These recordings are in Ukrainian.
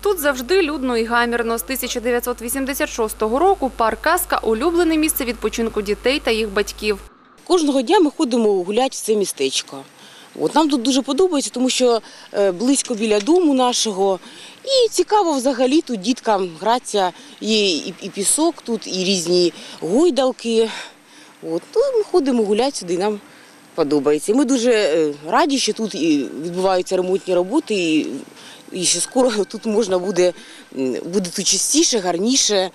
Тут завжди людно і гамірно. З 1986 року парк Казка – улюблене місце відпочинку дітей та їх батьків. Кожного дня ми ходимо гуляти в це містечко. От нам тут дуже подобається, тому що е, близько біля дому нашого. І цікаво взагалі тут діткам гратися. Є і, пісок тут, і різні гойдалки. От, ну, ми ходимо гуляти сюди, нам подобається. Ми дуже е, раді, що тут і відбуваються ремонтні роботи, і, і що скоро тут можна буде, буде тут чистіше, гарніше.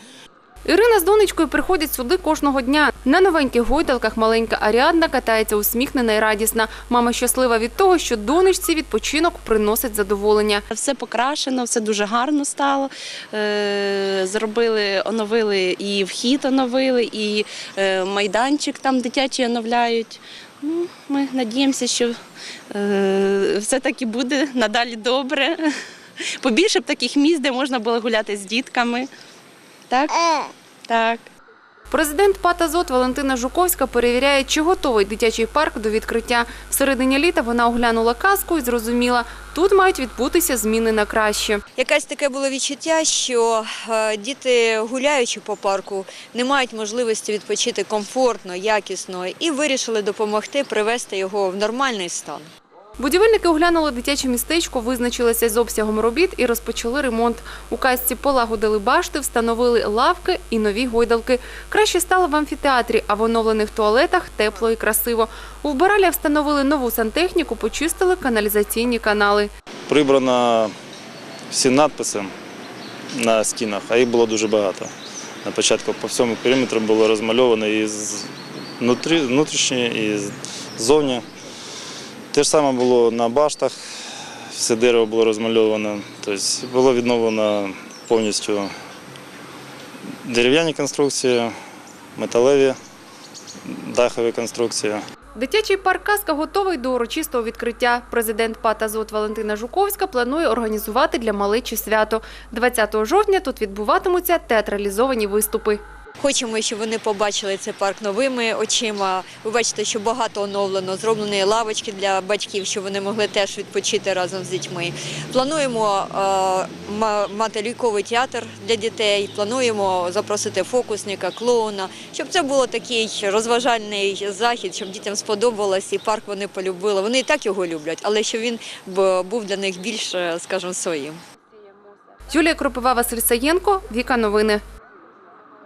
Ірина з донечкою приходять сюди кожного дня. На новеньких гойдалках маленька Аріадна катається усміхнена і радісна. Мама щаслива від того, що донечці відпочинок приносить задоволення. Все покрашено, все дуже гарно стало. Е, Зробили, оновили і вхід оновили, і е, майданчик там дитячий оновляють. Ну, ми надіємося, що е, все таки буде надалі добре. Побільше б таких місць, де можна було гуляти з дітками. Так? Так. Президент ПАТ «Азот» Валентина Жуковська перевіряє, чи готовий дитячий парк до відкриття. В середині літа вона оглянула казку і зрозуміла, тут мають відбутися зміни на краще. Якесь таке було відчуття, що е, діти, гуляючи по парку, не мають можливості відпочити комфортно, якісно і вирішили допомогти привести його в нормальний стан. Будівельники оглянули дитяче містечко, визначилися з обсягом робіт і розпочали ремонт. У казці полагодили башти, встановили лавки і нові гойдалки. Краще стало в амфітеатрі, а в оновлених туалетах тепло і красиво. У вбиралях встановили нову сантехніку, почистили каналізаційні канали. Прибрано всі надписи на стінах, а їх було дуже багато. На початку по всьому периметру було розмальовано і з внутрі, внутрішні, і ззовні. Те ж саме було на баштах, все дерево було розмальовано. Тобто було відновлено повністю дерев'яні конструкції, металеві дахові конструкції. Дитячий парк «Казка» готовий до урочистого відкриття. Президент ПАТ «Азот» Валентина Жуковська планує організувати для малечі свято. 20 жовтня тут відбуватимуться театралізовані виступи. Хочемо, щоб вони побачили цей парк новими очима. Ви бачите, що багато оновлено, зроблені лавочки для батьків, щоб вони могли теж відпочити разом з дітьми. Плануємо е, мати ліковий театр для дітей. Плануємо запросити фокусника, клоуна, щоб це було такий розважальний захід, щоб дітям сподобалось і парк вони полюбили. Вони і так його люблять, але щоб він був для них більш, е, скажімо, своїм. Юлія Кропива, Василь Саєнко, Віка Новини.